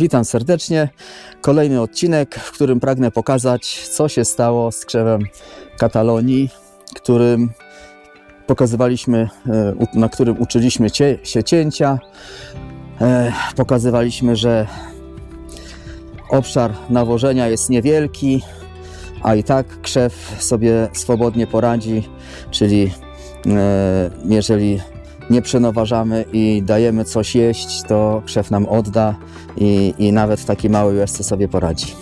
Witam serdecznie. Kolejny odcinek, w którym pragnę pokazać, co się stało z krzewem Katalonii, którym pokazywaliśmy, e, na którym uczyliśmy się cięcia. E, Pokazywaliśmy, że obszar nawożenia jest niewielki, a i tak krzew sobie swobodnie poradzi, czyli e, jeżeli nie przenoważamy i dajemy coś jeść, to krzew nam odda i, i nawet w takiej małej sobie poradzi.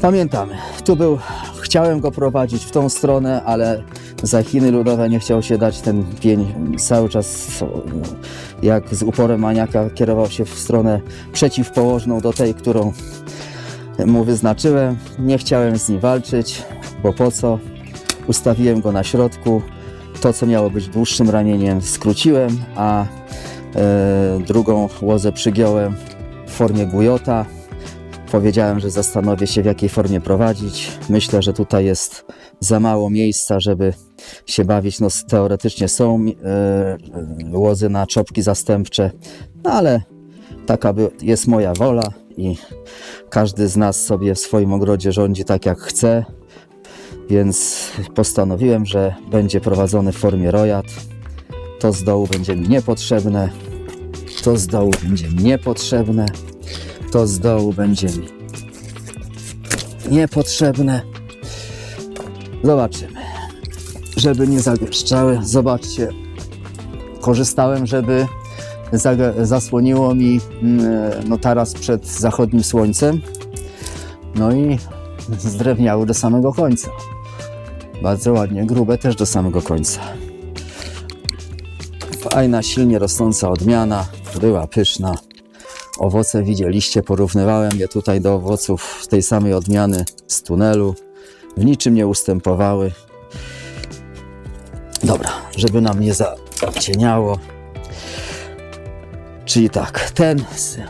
Pamiętamy, tu był, chciałem go prowadzić w tą stronę, ale za Chiny Ludowe nie chciał się dać ten pień cały czas jak z uporem maniaka kierował się w stronę przeciwpołożną do tej, którą mu wyznaczyłem. Nie chciałem z nim walczyć, bo po co? Ustawiłem go na środku. To, co miało być dłuższym ramieniem, skróciłem, a e, drugą łozę przygiąłem w formie gujota. Powiedziałem, że zastanowię się, w jakiej formie prowadzić. Myślę, że tutaj jest za mało miejsca, żeby się bawić. No, teoretycznie są e, łozy na czopki zastępcze, no, ale taka by, jest moja wola i każdy z nas sobie w swoim ogrodzie rządzi tak, jak chce. Więc postanowiłem, że będzie prowadzony w formie rojad. To z dołu będzie mi niepotrzebne. To z dołu będzie mi niepotrzebne. To z dołu będzie mi niepotrzebne. Zobaczymy. Żeby nie zagęszczały. Zobaczcie. Korzystałem, żeby zasłoniło mi mm, no, taras przed zachodnim słońcem. No i zdrewniały do samego końca. Bardzo ładnie, grube też do samego końca. Fajna, silnie rosnąca odmiana, była pyszna. Owoce widzieliście, porównywałem je tutaj do owoców tej samej odmiany z tunelu. W niczym nie ustępowały. Dobra, żeby nam nie zacieniało. Czyli tak, ten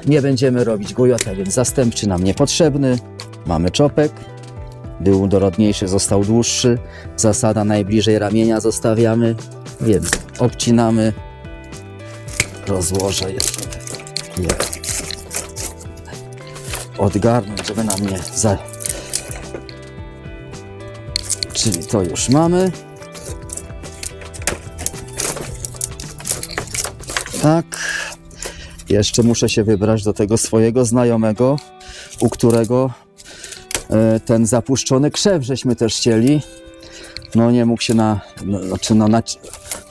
nie będziemy robić gujota, więc zastępczy nam niepotrzebny. Mamy czopek, był dorodniejszy, został dłuższy. Zasada najbliżej ramienia zostawiamy, więc obcinamy. Rozłożę je. je. Odgarnąć, żeby nam nie za... Czyli to już mamy. Tak. Jeszcze muszę się wybrać do tego swojego znajomego, u którego ten zapuszczony krzew żeśmy też chcieli. No nie mógł się na, no, znaczy no, na,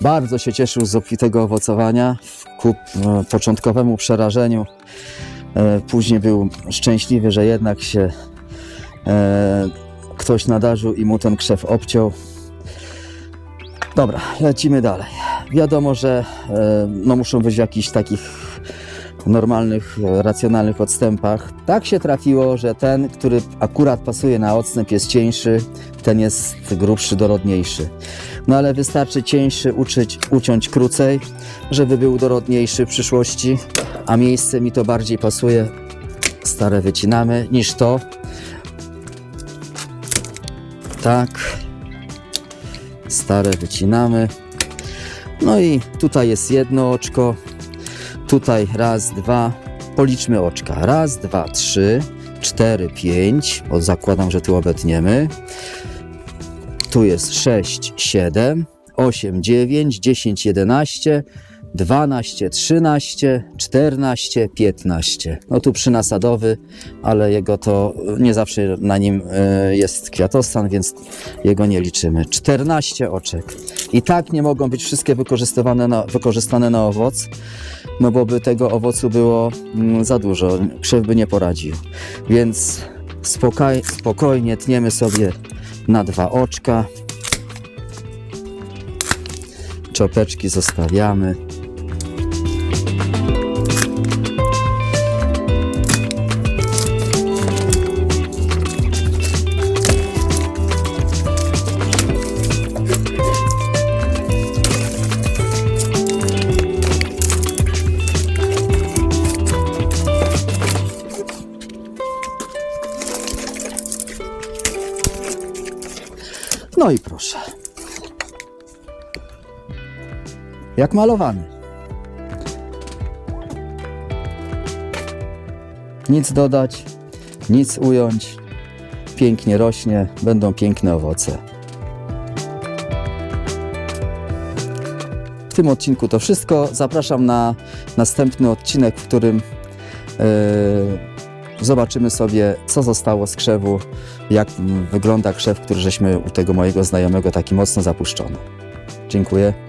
bardzo się cieszył z obfitego owocowania ku e, początkowemu przerażeniu. E, później był szczęśliwy, że jednak się e, ktoś nadarzył i mu ten krzew obciął. Dobra, lecimy dalej. Wiadomo, że e, no, muszą być w jakichś takich normalnych, racjonalnych odstępach. Tak się trafiło, że ten, który akurat pasuje na odstęp jest cieńszy, ten jest grubszy, dorodniejszy. No ale wystarczy cieńszy uczyć, uciąć krócej, żeby był dorodniejszy w przyszłości, a miejsce mi to bardziej pasuje, stare wycinamy, niż to. Tak. Stare wycinamy. No i tutaj jest jedno oczko, Tutaj raz, dwa. Policzmy oczka. Raz, dwa, trzy, cztery, pięć. Bo zakładam, że tu obetniemy. Tu jest sześć, siedem, osiem, dziewięć, dziesięć, jedenaście, dwanaście, trzynaście, czternaście, piętnaście. No tu przynasadowy, ale jego to nie zawsze na nim e, jest kwiatostan, więc jego nie liczymy. 14 oczek. I tak nie mogą być wszystkie wykorzystywane na, wykorzystane na owoc, no bo by tego owocu było mm, za dużo, krzew by nie poradził. Więc spokoj, spokojnie tniemy sobie na dwa oczka. Czopeczki zostawiamy. No i proszę. Jak malowany. Nic dodać, nic ująć. Pięknie rośnie, będą piękne owoce. W tym odcinku to wszystko. Zapraszam na następny odcinek, w którym e, zobaczymy sobie, co zostało z krzewu, jak wygląda krzew, który żeśmy u tego mojego znajomego taki mocno zapuszczony. Dziękuję.